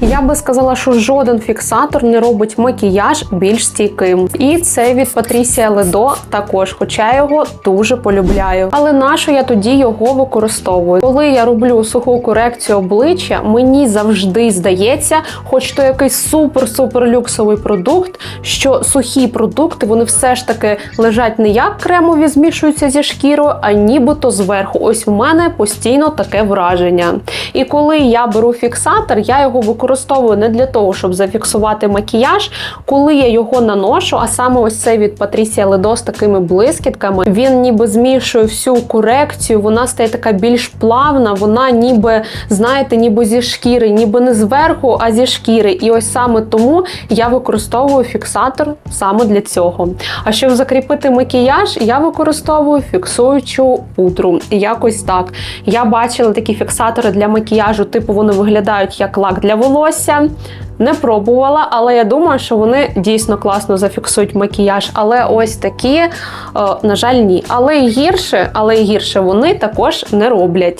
He Я би сказала, що жоден фіксатор не робить макіяж більш стійким. І це від Патрісія Ледо також, хоча я його дуже полюбляю. Але нащо я тоді його використовую? Коли я роблю суху корекцію обличчя, мені завжди здається, хоч то якийсь супер-супер люксовий продукт, що сухі продукти вони все ж таки лежать не як кремові, змішуються зі шкірою, а нібито зверху. Ось в мене постійно таке враження. І коли я беру фіксатор, я його використовую не для того, щоб зафіксувати макіяж. Коли я його наношу, а саме ось цей від Патрісія Ледо з такими блискітками, він ніби змішує всю корекцію, вона стає така більш плавна, вона ніби, знаєте, ніби зі шкіри, ніби не зверху, а зі шкіри. І ось саме тому я використовую фіксатор саме для цього. А щоб закріпити макіяж, я використовую фіксуючу пудру. Якось так. Я бачила такі фіксатори для макіяжу, типу вони виглядають як лак для волосся. Не пробувала, але я думаю, що вони дійсно класно зафіксують макіяж. Але ось такі, е, на жаль, ні. Але гірше, але гірше вони також не роблять.